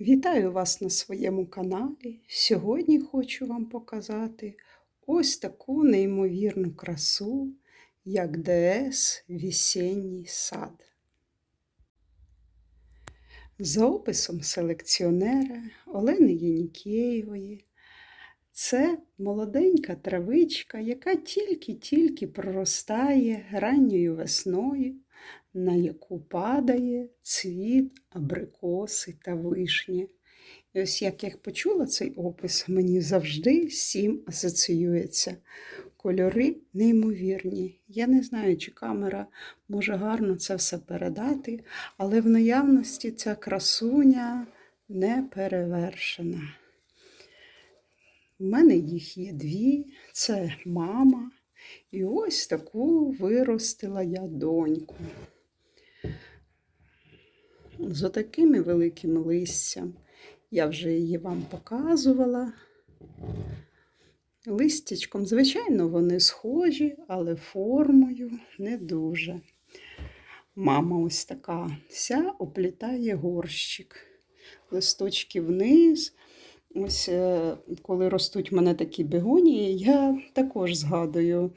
Вітаю вас на своєму каналі. Сьогодні хочу вам показати ось таку неймовірну красу, як ДС Вісенній сад. За описом селекціонера Олени Єнікєєвої, це молоденька травичка, яка тільки-тільки проростає ранньою весною, на яку падає цвіт абрикоси та вишні. І ось як я почула цей опис, мені завжди цим асоціюється. Кольори неймовірні. Я не знаю, чи камера може гарно це все передати, але в наявності ця красуня не перевершена. У мене їх є дві, це мама. І ось таку виростила я доньку. З отакими великим листям. Я вже її вам показувала. Листячком, звичайно, вони схожі, але формою не дуже. Мама ось така вся оплітає горщик. Листочки вниз. Ось е, коли ростуть в мене такі бегонії, я також згадую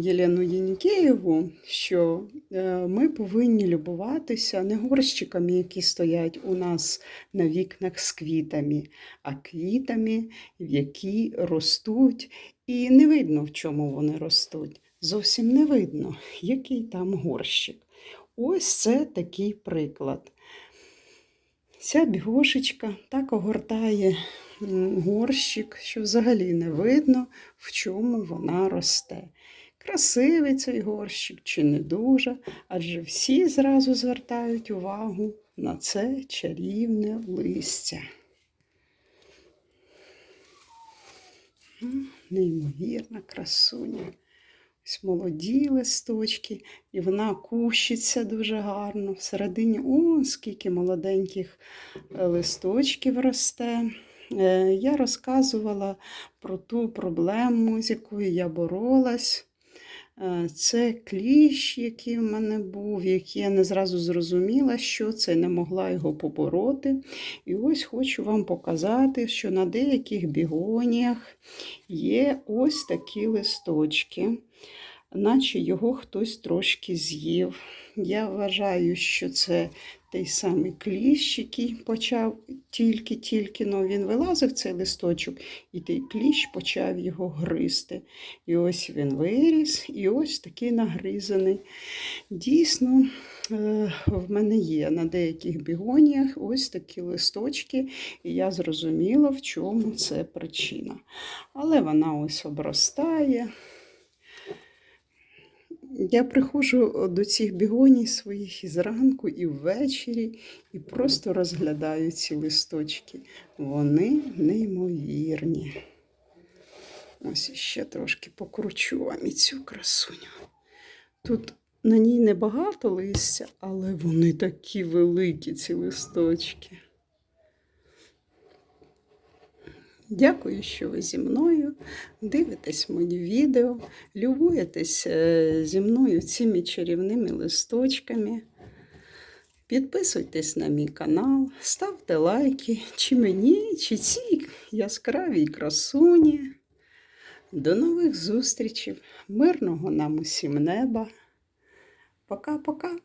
Єлену Єнікеєву, що е, ми повинні любуватися не горщиками, які стоять у нас на вікнах з квітами, а квітами, які ростуть, і не видно, в чому вони ростуть. Зовсім не видно, який там горщик. Ось це такий приклад. Ця бігошечка так огортає горщик, що взагалі не видно, в чому вона росте. Красивий цей горщик чи не дуже, адже всі зразу звертають увагу на це чарівне листя. Неймовірна красуня. Ось молоді листочки, і вона кущиться дуже гарно. Всередині, о, скільки молоденьких е, листочків росте. Е, я розказувала про ту проблему, з якою я боролась. Е, це кліщ, який в мене був, який я не зразу зрозуміла, що це, не могла його побороти. І ось хочу вам показати, що на деяких бігоніях є ось такі листочки, наче його хтось трошки з'їв. Я вважаю, що це той самий кліщ, який почав тільки-тільки ну, він вилазив цей листочок, і той кліщ почав його гризти. І ось він виріс, і ось такий нагризаний. Дійсно, е, в мене є на деяких бігоніях ось такі листочки, і я зрозуміла, в чому це причина. Але вона ось обростає. Я приходжу до цих бігоній своїх і зранку, і ввечері, і просто розглядаю ці листочки. Вони неймовірні. Ось ще трошки покручу вам і цю красуню. Тут на ній небагато листя, але вони такі великі, ці листочки. Дякую, що ви зі мною дивитесь мої відео, любуєтесь е, зі мною цими чарівними листочками. Підписуйтесь на мій канал, ставте лайки, чи мені, чи цій яскравій красуні. До нових зустрічей, мирного нам усім неба. Пока-пока.